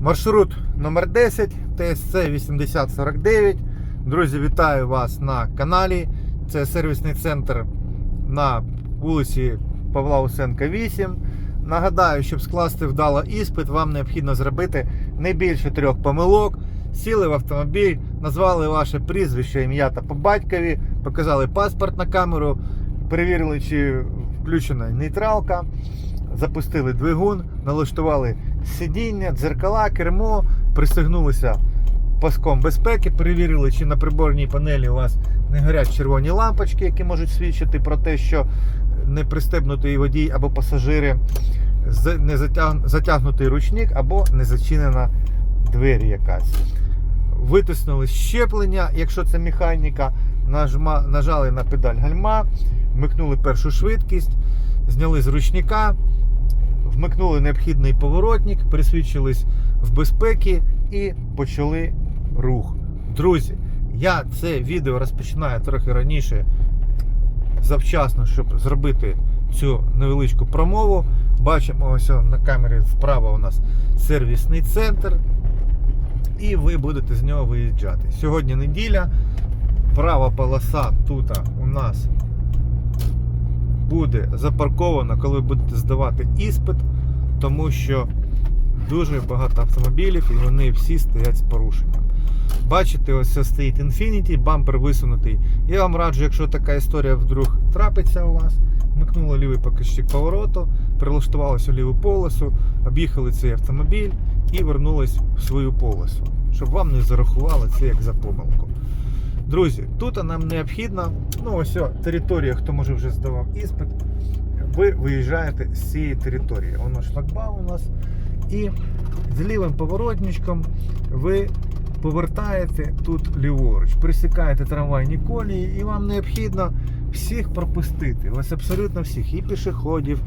Маршрут номер 10 ТСЦ 8049. Друзі, вітаю вас на каналі. Це сервісний центр на вулиці Павла Усенка 8. Нагадаю, щоб скласти вдало іспит, вам необхідно зробити не більше трьох помилок. Сіли в автомобіль, назвали ваше прізвище, ім'я та по батькові, показали паспорт на камеру, перевірили, чи включена нейтралка, запустили двигун, налаштували сидіння, дзеркала, кермо, пристегнулися паском безпеки, перевірили, чи на приборній панелі у вас не горять червоні лампочки, які можуть свідчити про те, що не пристебнутий водій або пасажири, не затягнутий ручник або не зачинена двері якась. Витиснули щеплення, якщо це механіка, нажма, нажали на педаль гальма, вмикнули першу швидкість, зняли з ручника, вмикнули необхідний поворотник, присвідчились в безпеці і почали рух. Друзі, я це відео розпочинаю трохи раніше, завчасно, щоб зробити цю невеличку промову. Бачимо ось на камері справа у нас сервісний центр. І ви будете з нього виїжджати. Сьогодні неділя. Права полоса тут у нас буде запаркована, коли ви будете здавати іспит, тому що дуже багато автомобілів і вони всі стоять з порушенням. Бачите, ось це стоїть Infiniti, бампер висунутий. Я вам раджу, якщо така історія вдруг трапиться у вас, вмикнули лівий показчик повороту, прилаштувалися у ліву полосу, об'їхали цей автомобіль і вернулись в свою полосу, щоб вам не зарахували це як за помилку. Друзі, тут нам необхідно, ну ось територія, хто може вже здавав іспит, ви виїжджаєте з цієї території. Воно шлагбаум у нас. І з лівим поворотничком ви повертаєте тут ліворуч, присікаєте трамвайні колії, і вам необхідно всіх пропустити. Ось абсолютно всіх, і пішоходів,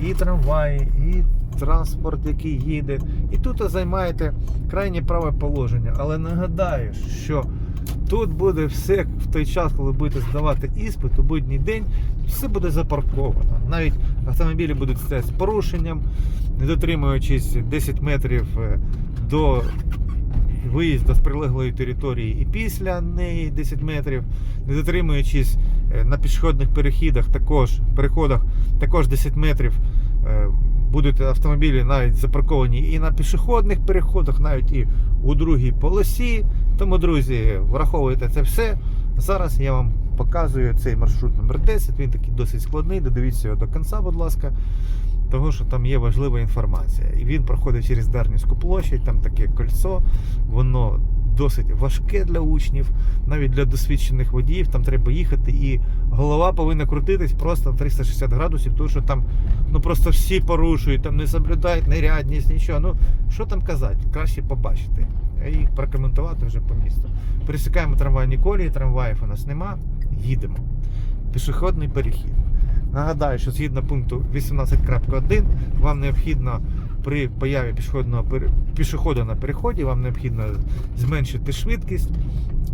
і трамваї, і транспорт, який їде. І тут займаєте крайнє праве положення. Але нагадаю, що тут буде все в той час, коли будете здавати іспит у будній день, все буде запарковано. Навіть автомобілі будуть стояти з порушенням, не дотримуючись 10 метрів е, до виїзду з прилеглої території і після неї 10 метрів, не дотримуючись е, на пішохідних перехідах, також переходах також 10 метрів. е, Будуть автомобілі навіть запарковані і на пішохідних переходах, навіть і у другій полосі. Тому, друзі, враховуйте це все. Зараз я вам показую цей маршрут номер 10. Він такий досить складний. Додивіться його до кінця, будь ласка. Того, що там є важлива інформація. І він проходить через Дарнівську площадь, там таке кольцо, воно досить важке для учнів, навіть для досвідчених водіїв. Там треба їхати, і голова повинна крутитись просто на 360 градусів, тому що там ну просто всі порушують, там не соблюдають нерядність, нічого. Ну що там казати? Краще побачити і прокоментувати вже по місту. Пересікаємо трамвайні колії, трамваїв у нас нема. Їдемо. Пішохідний перехід. Нагадаю, що згідно пункту 18.1 вам необхідно при появі пішохода на переході, вам необхідно зменшити швидкість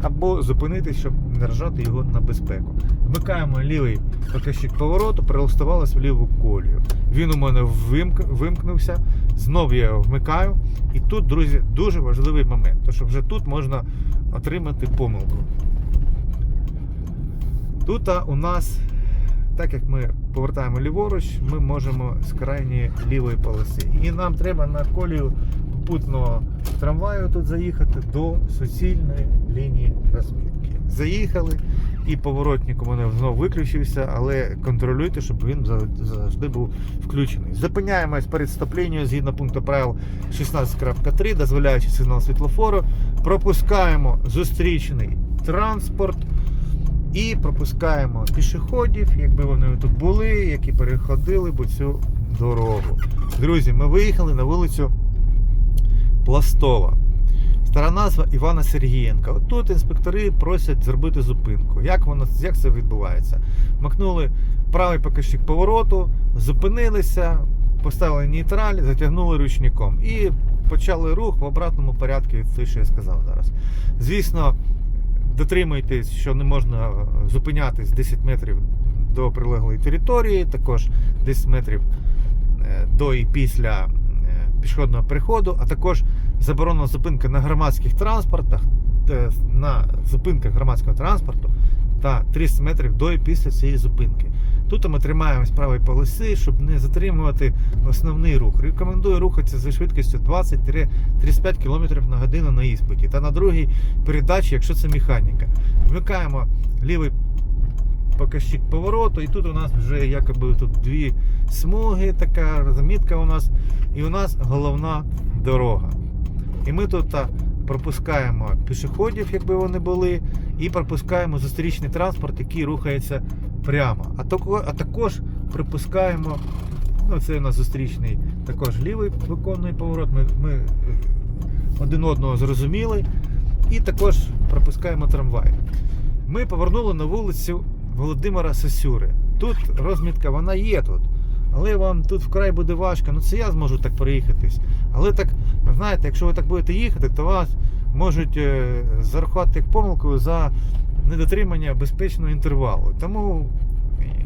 або зупинитись, щоб не ржати його на безпеку. Вмикаємо лівий показчик повороту, прилаштувалися в ліву колію. Він у мене вимк... вимкнувся. Знову я його вмикаю. І тут, друзі, дуже важливий момент, тому що вже тут можна отримати помилку. Тут у нас, так як ми повертаємо ліворуч, ми можемо з крайньої лівої полоси. І нам треба на колію попутного трамваю тут заїхати до суцільної лінії розмітки. Заїхали, і поворотник у мене знову виключився, але контролюйте, щоб він завжди був включений. Зупиняємось перед стоп-лінією згідно пункту правил 16.3, дозволяючи сигнал світлофору. Пропускаємо зустрічний транспорт. І пропускаємо пішоходів, якби вони тут були, які переходили б цю дорогу. Друзі, ми виїхали на вулицю Пластова. Стара назва Івана Сергієнка. От тут інспектори просять зробити зупинку. Як воно як це відбувається? Макнули правий показчик повороту, зупинилися, поставили нейтраль, затягнули ручником і почали рух в обратному порядку від того, що я сказав зараз. Звісно, дотримуйтесь, що не можна зупинятись 10 метрів до прилеглої території, також 10 метрів е, до і після е, пішохідного переходу, а також заборонена зупинка на громадських транспортах, е, на зупинках громадського транспорту та 300 метрів до і після цієї зупинки. Тут ми тримаємось правої полоси, щоб не затримувати основний рух. Рекомендую рухатися зі швидкістю 20-35 км на годину на іспиті та на другій передачі, якщо це механіка. Вмикаємо лівий показчик повороту, і тут у нас вже якоби тут дві смуги, така розмітка у нас, і у нас головна дорога. І ми тут пропускаємо пішоходів, якби вони були, і пропускаємо зустрічний транспорт, який рухається прямо. А, тако, а також пропускаємо, ну це у нас зустрічний також лівий виконує поворот. Ми, ми е, один одного зрозуміли. І також пропускаємо трамвай. Ми повернули на вулицю Володимира Сосюри. Тут розмітка, вона є тут. Але вам тут вкрай буде важко. Ну це я зможу так проїхатись. Але так, знаєте, якщо ви так будете їхати, то вас можуть е, зарахувати як помилкою за недотримання безпечного інтервалу. Тому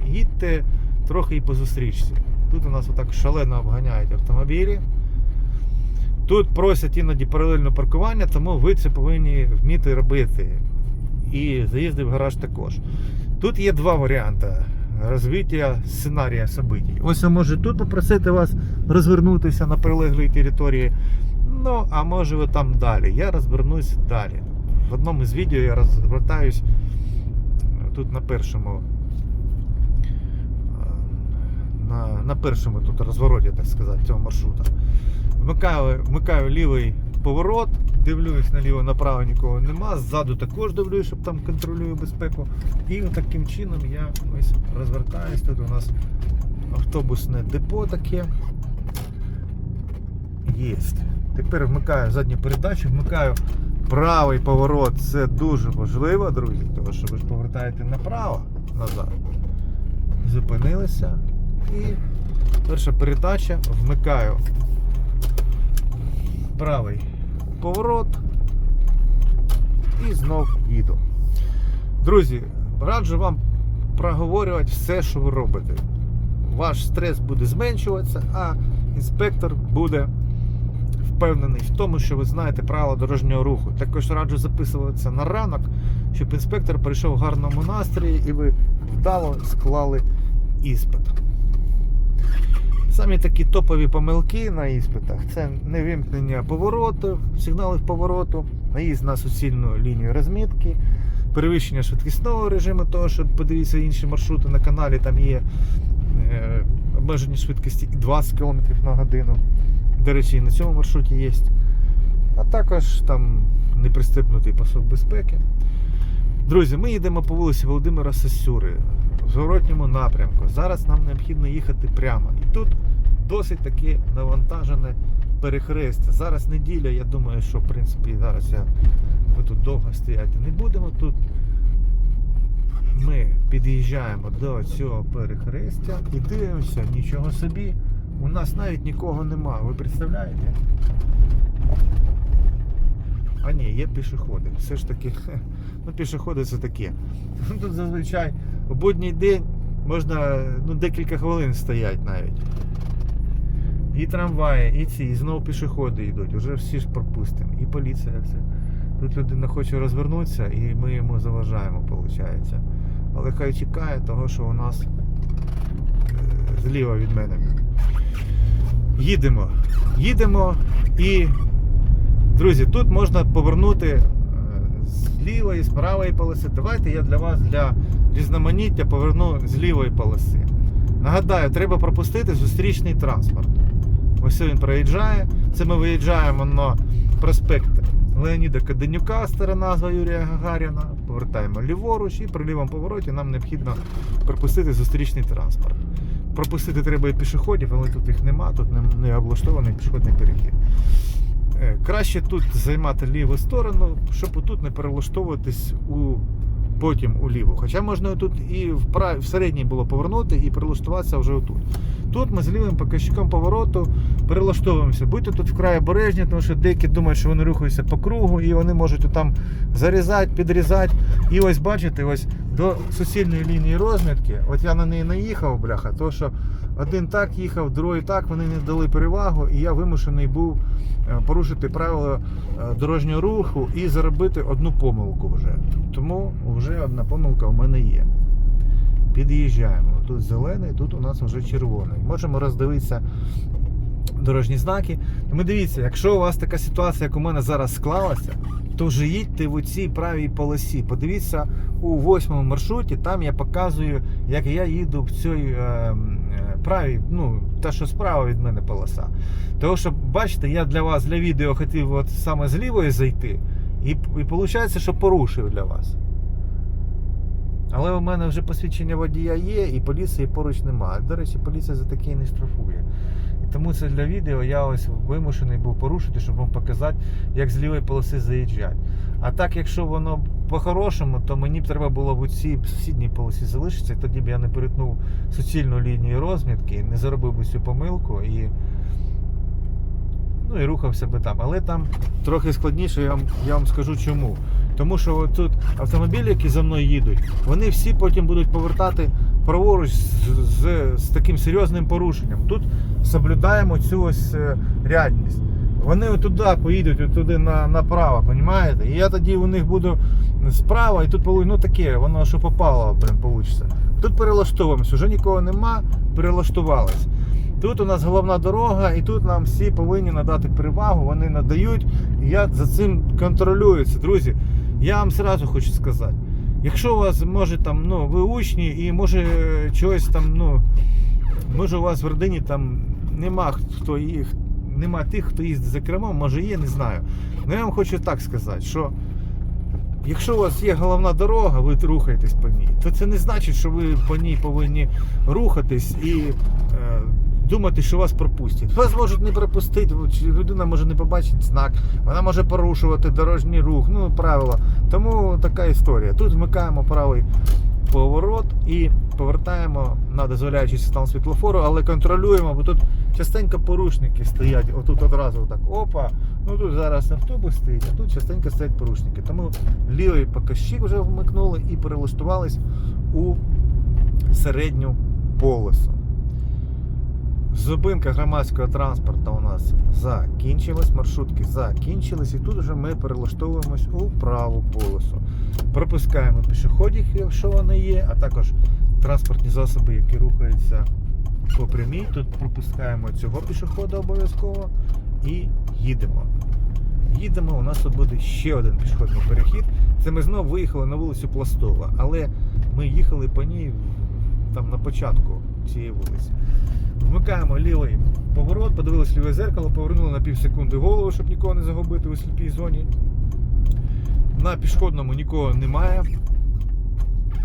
їдьте трохи і по зустрічці. Тут у нас отак шалено обганяють автомобілі. Тут просять іноді паралельне паркування, тому ви це повинні вміти робити. І заїзди в гараж також. Тут є два варіанти розвиття сценарія событий. Ось я можу тут попросити вас розвернутися на прилеглій території. Ну, а може ви там далі. Я розвернусь далі. В одному з відео я розвертаюсь тут на першому. е, На, на першому тут розвороті, так сказати, цього маршрута. Вмикаю, вмикаю лівий поворот, дивлюсь наліво направо нікого нема. Ззаду також дивлюсь, щоб там контролюю безпеку. І таким чином я ось розвертаюсь. Тут у нас автобусне депо таке. Єсть. Тепер вмикаю задню передачу, вмикаю правий поворот. Це дуже важливо, друзі, тому що ви ж повертаєте направо назад. Зупинилися. І перша передача вмикаю правий поворот і знов їду. Друзі, раджу вам проговорювати все, що ви робите. Ваш стрес буде зменшуватися, а інспектор буде впевнений в тому, що ви знаєте правила дорожнього руху. Також раджу записуватися на ранок, щоб інспектор прийшов в гарному настрої і ви вдало склали іспит. Самі такі топові помилки на іспитах це невимкнення поворотів, сигналів повороту, наїзд на суцільну лінію розмітки, перевищення швидкісного режиму, того, що подивіться інші маршрути на каналі, там є е, обмежені швидкості і 20 км на годину. До речі, і на цьому маршруті є. А також там непристебнутий пасок безпеки. Друзі, ми їдемо по вулиці Володимира Сосюри в зворотньому напрямку. Зараз нам необхідно їхати прямо. І тут досить таке навантажене перехрестя. Зараз неділя, я думаю, що в принципі зараз я, ми тут довго стояти не будемо. Тут ми під'їжджаємо до цього перехрестя і дивимося, нічого собі. У нас навіть нікого нема. Ви представляєте? А ні, є пішоходи. Все ж таки, ну пішоходи це таке. Тут зазвичай у будній день можна ну, декілька хвилин стоять навіть. І трамваї, і ці, і знову пішоходи йдуть. Уже всі ж пропустимо. І поліція все. Тут людина хоче розвернутися і ми йому заважаємо, виходить. Але хай чекає того, що у нас е, зліва від мене. Їдемо. Їдемо і, друзі, тут можна повернути е, з лівої, з правої полоси. Давайте я для вас для різноманіття поверну з лівої полоси. Нагадаю, треба пропустити зустрічний транспорт. Ось він проїжджає. Це ми виїжджаємо на проспект Леоніда Каденюка, стара назва Юрія Гагаріна. Повертаємо ліворуч і при лівому повороті нам необхідно пропустити зустрічний транспорт. Пропустити треба і пішоходів, але тут їх нема, тут не, облаштований пішохідний перехід. Е, Краще тут займати ліву сторону, щоб тут не перелаштовуватись у потім у ліву. Хоча можна тут і в середній було повернути і перелаштуватися вже отут. Тут ми з лівим показчиком повороту перелаштовуємося. Будьте тут вкрай обережні, тому що деякі думають, що вони рухаються по кругу і вони можуть там зарізати, підрізати. І ось бачите, ось до суцільної лінії розмітки, от я на неї наїхав, бляха, то що один так їхав, другий так, вони не дали перевагу, і я вимушений був е, порушити правила е, дорожнього руху і заробити одну помилку вже. Тому вже одна помилка у мене є. Під'їжджаємо. Тут зелений, тут у нас вже червоний. Можемо роздивитися дорожні знаки. Тому дивіться, якщо у вас така ситуація, як у мене зараз склалася, то вже їдьте в цій правій полосі. Подивіться у восьмому маршруті, там я показую, як я їду в цій е, е, правій, ну, та, що справа від мене полоса. Тому що, бачите, я для вас для відео хотів от саме з лівої зайти, і, і виходить, що порушив для вас. Але у мене вже посвідчення водія є, і поліції поруч немає. До речі, поліція за таке не штрафує. І тому це для відео я ось вимушений був порушити, щоб вам показати, як з лівої полоси заїжджати. А так, якщо воно по-хорошому, то мені б треба було в цій сусідній полосі залишитися, і тоді б я не перетнув суцільну лінію розмітки, не заробив би цю помилку і. Ну і рухався би там. Але там трохи складніше, я вам, я вам скажу чому. Тому що тут автомобілі, які за мною їдуть, вони всі потім будуть повертати праворуч з, з, з таким серйозним порушенням. Тут соблюдаємо цю ось е, рядність. Вони туди поїдуть, туди на, направо, розумієте? І я тоді у них буду справа, і тут ну таке, воно що попало, блин, получиться. Тут перелаштовуємося, вже нікого нема, перелаштувались. Тут у нас головна дорога, і тут нам всі повинні надати перевагу, вони надають. І я за цим контролююся. Друзі, я вам сразу хочу сказати. Якщо у вас може там, ну, ви учні і може чогось там, ну, може у вас в родині там нема хто їх, нема тих, хто їздить за кермом, може є, не знаю. Ну я вам хочу так сказати, що якщо у вас є головна дорога, ви рухаєтесь по ній, то це не значить, що ви по ній повинні рухатись і е, думати, що вас пропустять. Вас можуть не пропустити, людина може не побачити знак, вона може порушувати дорожній рух, ну правила. Тому така історія. Тут вмикаємо правий поворот і повертаємо на дозволяючий сигнал світлофору, але контролюємо, бо тут частенько порушники стоять. Отут одразу отак. Опа. Ну тут зараз автобус стоїть, а тут частенько стоять порушники. Тому лівий показчик вже вмикнули і перелаштувались у середню полосу. Зупинка громадського транспорту у нас закінчилась, маршрутки закінчились, і тут вже ми перелаштовуємось у праву полосу. Пропускаємо пішоходів, якщо вони є, а також транспортні засоби, які рухаються по прямій. Тут пропускаємо цього пішохода обов'язково і їдемо. Їдемо, у нас тут буде ще один пішохідний перехід. Це ми знову виїхали на вулицю Пластова, але ми їхали по ній там на початку цієї вулиці. Вмикаємо лівий поворот, подивилися ліве зеркало, повернули на пів секунди голову, щоб нікого не загубити у сліпій зоні. На пішохідному нікого немає.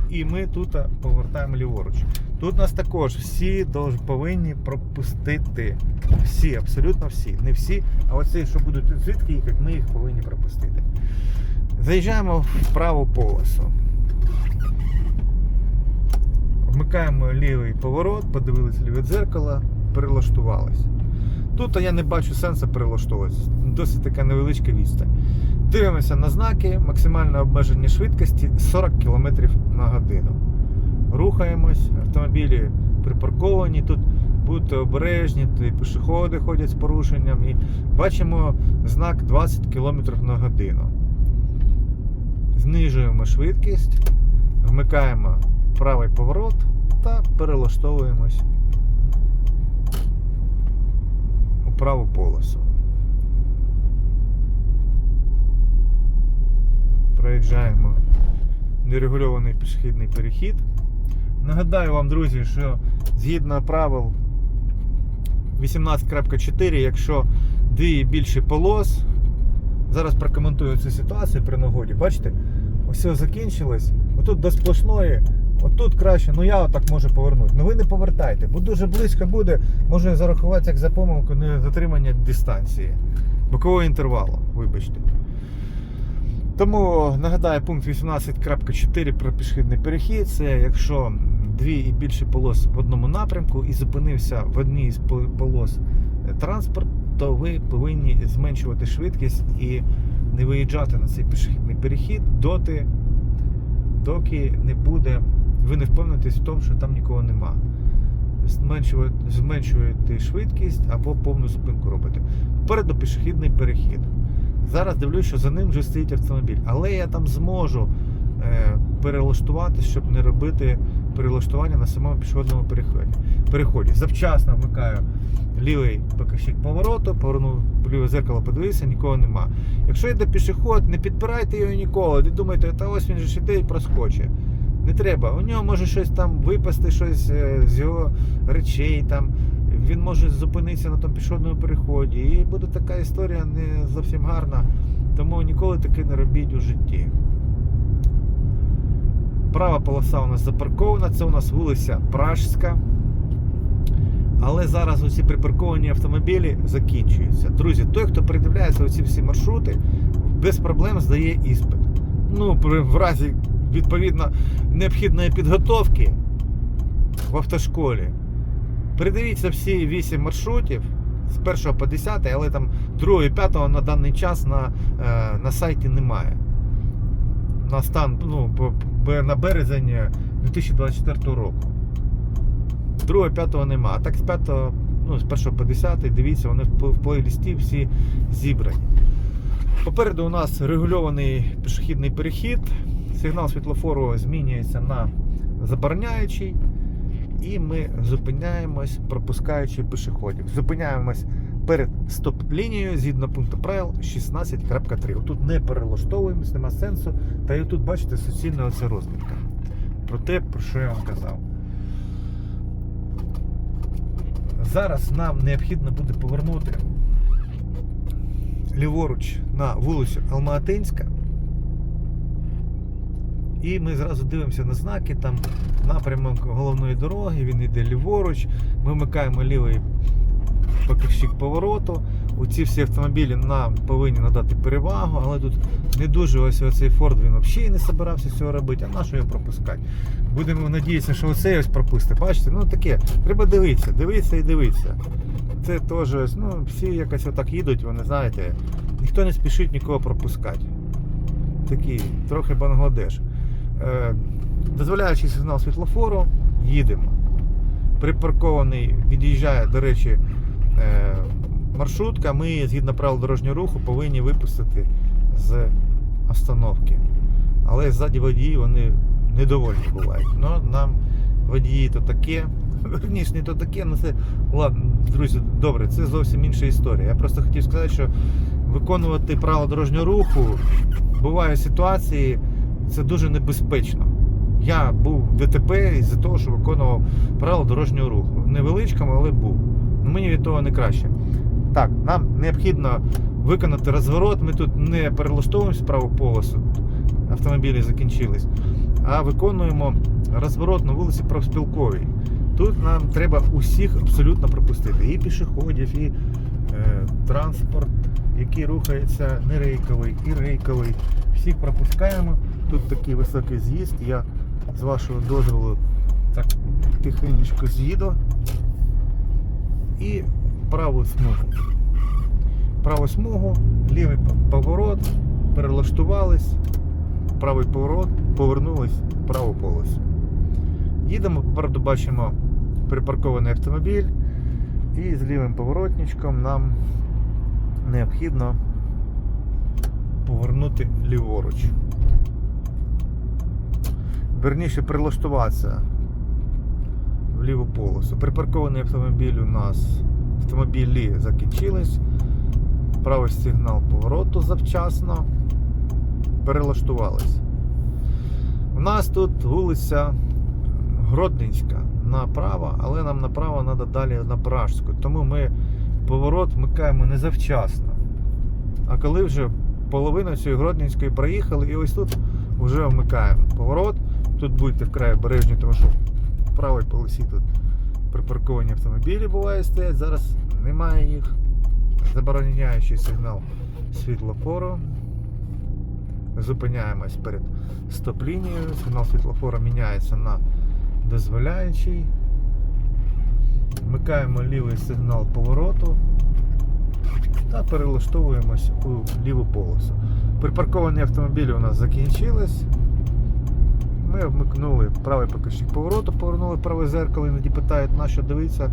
І ми тут повертаємо ліворуч. Тут нас також всі повинні пропустити. Всі, абсолютно всі. Не всі, а оці, що будуть звідки їхати, ми їх повинні пропустити. Заїжджаємо в праву полосу. Вмикаємо лівий поворот, подивилися ліве дзеркало, перелаштувались. Тут я не бачу сенсу перелаштовуватися. Досить така невеличка відстань. Дивимося на знаки, максимальне обмеження швидкості 40 км на годину. Рухаємось, автомобілі припарковані, тут будьте обережні, тут пішоходи ходять з порушенням. І бачимо знак 20 км на годину. Знижуємо швидкість, вмикаємо правий поворот та перелаштовуємось у праву полосу. Проїжджаємо нерегульований пішохідний перехід. Нагадаю вам, друзі, що згідно правил 18.4, якщо дві і більше полос, зараз прокоментую цю ситуацію при нагоді. Бачите, ось закінчилось. Отут до сплошної, отут краще, ну я отак можу повернути. Ну ви не повертайте, бо дуже близько буде, може зарахуватися як за помилку не затримання дистанції, бокового інтервалу, вибачте. Тому нагадаю пункт 18.4 про пішохідний перехід. Це якщо дві і більше полос в одному напрямку і зупинився в одній з полос е, транспорт, то ви повинні зменшувати швидкість і не виїжджати на цей пішохідний перехід доти, доки не буде, ви не впевнитесь в тому, що там нікого нема. зменшувати, зменшуєте швидкість або повну зупинку робите. Попереду пішохідний перехід. Зараз дивлюсь, що за ним вже стоїть автомобіль. Але я там зможу е, перелаштуватись, щоб не робити перелаштування на самому пішохідному переході. переході. Завчасно вмикаю лівий показчик повороту, повернув ліве зеркало, подивився, нікого нема. Якщо йде пішохід, не підпирайте його ніколи. Не думайте, та ось він же ж іде і проскочить. Не треба. У нього може щось там випасти, щось е, з його речей. Там. Він може зупинитися на тому пішохідному переході. І буде така історія не зовсім гарна. Тому ніколи таке не робіть у житті. Права полоса у нас запаркована, це у нас вулиця Пражська. Але зараз усі припарковані автомобілі закінчуються. Друзі, той, хто передивляється оці всі маршрути, без проблем здає іспит. Ну, в разі відповідно необхідної підготовки в автошколі. Передивіться всі 8 маршрутів з 1 по 10, але там 2 і 5 на даний час на, е, на сайті немає. На стан ну, на березень 2024 року. 2 5 нема. А так з 5, ну, з 1 по 10, дивіться, вони в плейлісті всі зібрані. Попереду у нас регульований пішохідний перехід. Сигнал світлофору змінюється на забороняючий. І ми зупиняємось, пропускаючи пішоходів. Зупиняємось перед стоп-лінією згідно пункту правил 16.3. Отут не перелаштовуємось, нема сенсу. Та і тут, бачите, суцільна оця розмітка. Про те, про що я вам казав. Зараз нам необхідно буде повернути ліворуч на вулицю Алматинська. І ми зразу дивимося на знаки, там напрямок головної дороги, він йде ліворуч. Ми вмикаємо лівий показчик повороту. У ці всі автомобілі нам повинні надати перевагу, але тут не дуже ось оцей Форд він взагалі не збирався цього робити, а на що його пропускати? Будемо надіятися, що оцей ось пропустить. Бачите, ну таке, треба дивитися, дивитися і дивитися. Це теж, ну, всі якось отак їдуть, вони знаєте, ніхто не спішить нікого пропускати. Такий, трохи Бангладеш. Е, дозволяючи сигнал світлофору, їдемо. Припаркований від'їжджає, до речі, е, маршрутка. Ми, згідно правил дорожнього руху, повинні випустити з остановки. Але ззаді водії вони недовольні бувають. Ну, нам водії то таке. Верніше, не то таке, ну це. Ладно, друзі, добре, це зовсім інша історія. Я просто хотів сказати, що виконувати правила дорожнього руху бувають ситуації, це дуже небезпечно. Я був в ДТП із-за того, що виконував правила дорожнього руху. Невеличкому, але був. Ну, Мені від того не краще. Так, нам необхідно виконати розворот. Ми тут не перелаштовуємося в праву полосу, автомобілі закінчились, а виконуємо розворот на вулиці Профспілковій. Тут нам треба усіх абсолютно пропустити. І пішоходів, і е, транспорт, який рухається не рейковий, і рейковий. Всіх пропускаємо. Тут такий високий з'їзд. Я з вашого дозволу так тихенько з'їду. І праву смугу. Праву смугу, лівий поворот, перелаштувались, правий поворот, повернулись в праву полосу. Їдемо, попереду бачимо припаркований автомобіль. І з лівим поворотничком нам необхідно повернути ліворуч. Верніше прилаштуватися в ліву полосу. Припаркований автомобіль у нас автомобілі закінчились. Правий сигнал повороту завчасно. Перелаштувались. У нас тут вулиця Гродненська направо, але нам направо треба далі на Пражську. Тому ми поворот вмикаємо не завчасно. А коли вже половину цієї Гродненської проїхали, і ось тут вже вмикаємо поворот. Тут будьте вкрай обережні, тому що в правій полосі тут припарковані автомобілі буває стоять. Зараз немає їх. Забороняючий сигнал світлофору. Зупиняємось перед стоп-лінією. Сигнал світлофора міняється на дозволяючий. Вмикаємо лівий сигнал повороту та перелаштовуємось у ліву полосу. Припарковані автомобілі у нас закінчились. Ми вмикнули правий покажчик повороту, повернули праве зеркало, іноді питають, на що дивитися.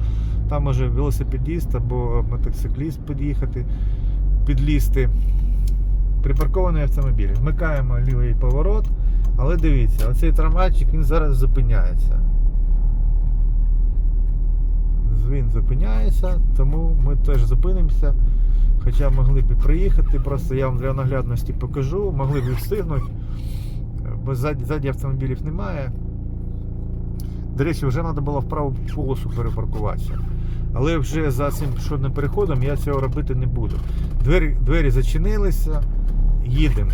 Там може велосипедіст або мотоцикліст під'їхати, підлізти. Припаркований автомобіль. Вмикаємо лівий поворот, але дивіться, оцей трамвайчик він зараз зупиняється. Він зупиняється, тому ми теж зупинимося. Хоча могли б і приїхати, просто я вам для наглядності покажу, могли б і встигнути, бо ззаді, автомобілів немає. До речі, вже треба було в праву полосу перепаркуватися. Але вже за цим пішохідним переходом я цього робити не буду. Двері, двері зачинилися, їдемо.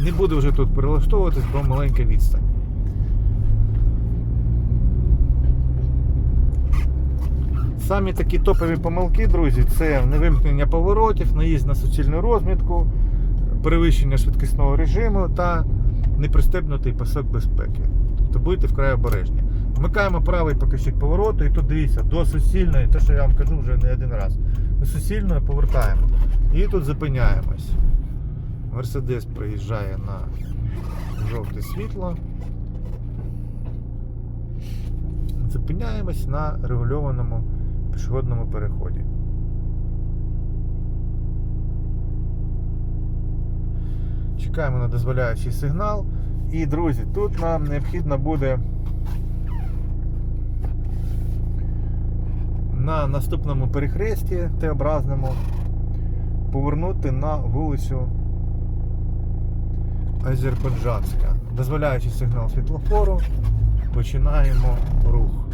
Не буду вже тут перелаштовуватись, бо маленька відстань. Самі такі топові помилки, друзі, це невимкнення поворотів, наїзд на суцільну розмітку, перевищення швидкісного режиму та непристебнутий пасок безпеки. Тобто будьте вкрай обережні. Вмикаємо правий покажчик повороту і тут дивіться, до суцільної, те, що я вам кажу вже не один раз. До суцільної повертаємо. І тут зупиняємось. Мерседес приїжджає на жовте світло. Зупиняємось на регульованому пішохідному переході. Чекаємо на дозволяючий сигнал. І, друзі, тут нам необхідно буде на наступному перехресті Т-образному повернути на вулицю Азербайджанська. Дозволяючи сигнал світлофору, починаємо рух.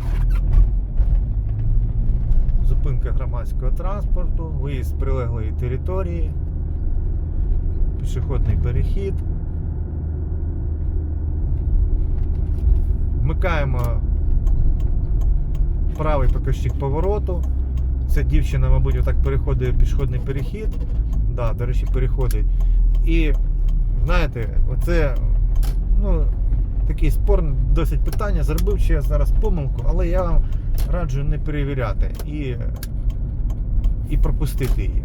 Зупинка громадського транспорту, виїзд з прилеглої території, пішохідний перехід. Вмикаємо правий покажчик повороту. Ця дівчина, мабуть, отак переходить пішохідний перехід. Да, до речі, переходить. І знаєте, оце ну, такий спорний досить питання. Зробив чи я зараз помилку, але я вам раджу не перевіряти і, і пропустити її.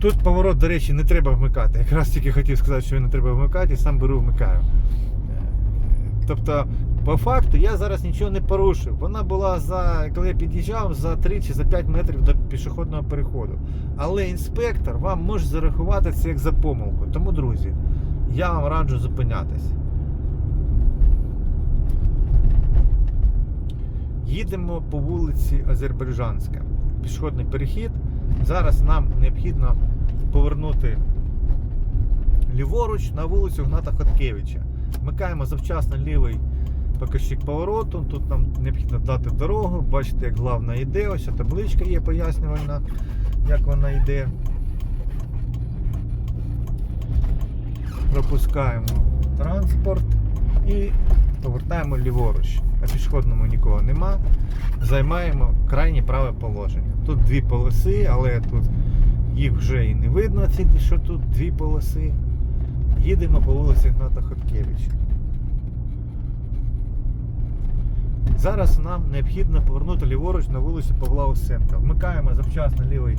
Тут поворот, до речі, не треба вмикати. Якраз тільки хотів сказати, що не треба вмикати, і сам беру вмикаю. Тобто, по факту я зараз нічого не порушив. Вона була за, коли я під'їжджав, за 3 чи за 5 метрів до пішохідного переходу. Але інспектор вам може зарахувати це як за помилку. Тому, друзі, я вам раджу зупинятись. Їдемо по вулиці Азербайджанська. Пішохідний перехід. Зараз нам необхідно повернути ліворуч на вулицю Гната Хоткевича. Вмикаємо завчасно лівий покажчик повороту. Тут нам необхідно дати дорогу. Бачите, як главна йде. Ось табличка є пояснювальна, як вона йде. Пропускаємо транспорт і повертаємо ліворуч. На пішохідному нікого нема. Займаємо крайнє праве положення. Тут дві полоси, але тут їх вже і не видно, що тут дві полоси. Їдемо по вулиці Гната Хоткевича. Зараз нам необхідно повернути ліворуч на вулицю Павла Осенка. Вмикаємо завчасно лівий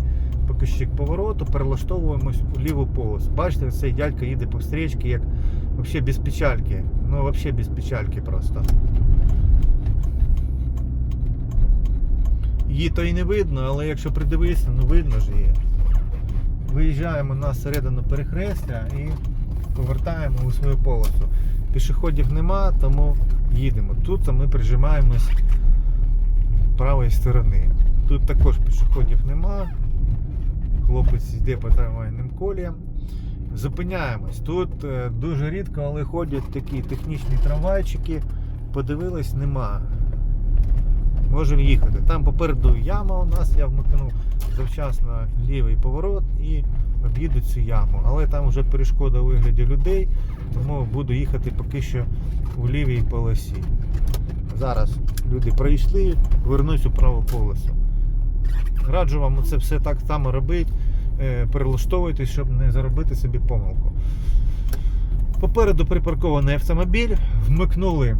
покажчик повороту, перелаштовуємось у ліву полосу. Бачите, цей дядько їде по встрічці, як взагалі без печальки. Ну, взагалі без печальки просто. Її то і не видно, але якщо придивитися, ну видно ж її. Виїжджаємо на середину перехрестя і повертаємо у свою полосу. Пішоходів нема, тому їдемо. Тут ми прижимаємось правої сторони. Тут також пішоходів нема. Хлопець йде по трамвайним коліям. Зупиняємось. Тут е, дуже рідко, але ходять такі технічні трамвайчики. Подивились, нема. Можемо їхати. Там попереду яма у нас, я вмикнув завчасно лівий поворот і об'їду цю яму. Але там вже перешкода у вигляді людей, тому буду їхати поки що у лівій полосі. Зараз люди пройшли, вернусь у праву полосу. Раджу вам це все так само робити, перелаштовуйтесь, щоб не заробити собі помилку. Попереду припаркований автомобіль, вмикнули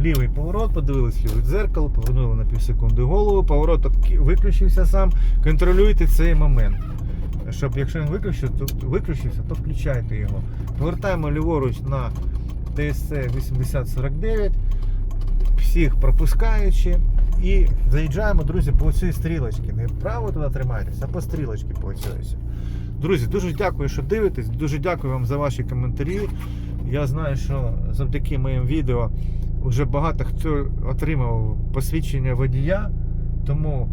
лівий поворот, подивились ліве дзеркало, повернули на півсекунди голову, поворот виключився сам. Контролюйте цей момент. Щоб якщо він виключився, то, виключився, то включайте його. Повертаємо ліворуч на ТСЦ 8049, всіх пропускаючи. І заїжджаємо, друзі, по цій стрілочці. Не вправо туди тримайтеся, а по стрілочці по цій. Друзі, дуже дякую, що дивитесь. Дуже дякую вам за ваші коментарі. Я знаю, що завдяки моїм відео вже багато хто отримав посвідчення водія. Тому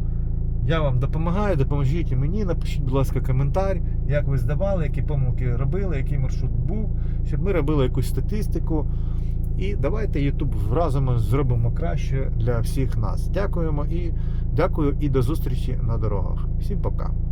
я вам допомагаю, допоможіть мені. Напишіть, будь ласка, коментар, як ви здавали, які помилки робили, який маршрут був, щоб ми робили якусь статистику. І давайте YouTube разом зробимо краще для всіх нас. Дякуємо і дякую і до зустрічі на дорогах. Всім пока.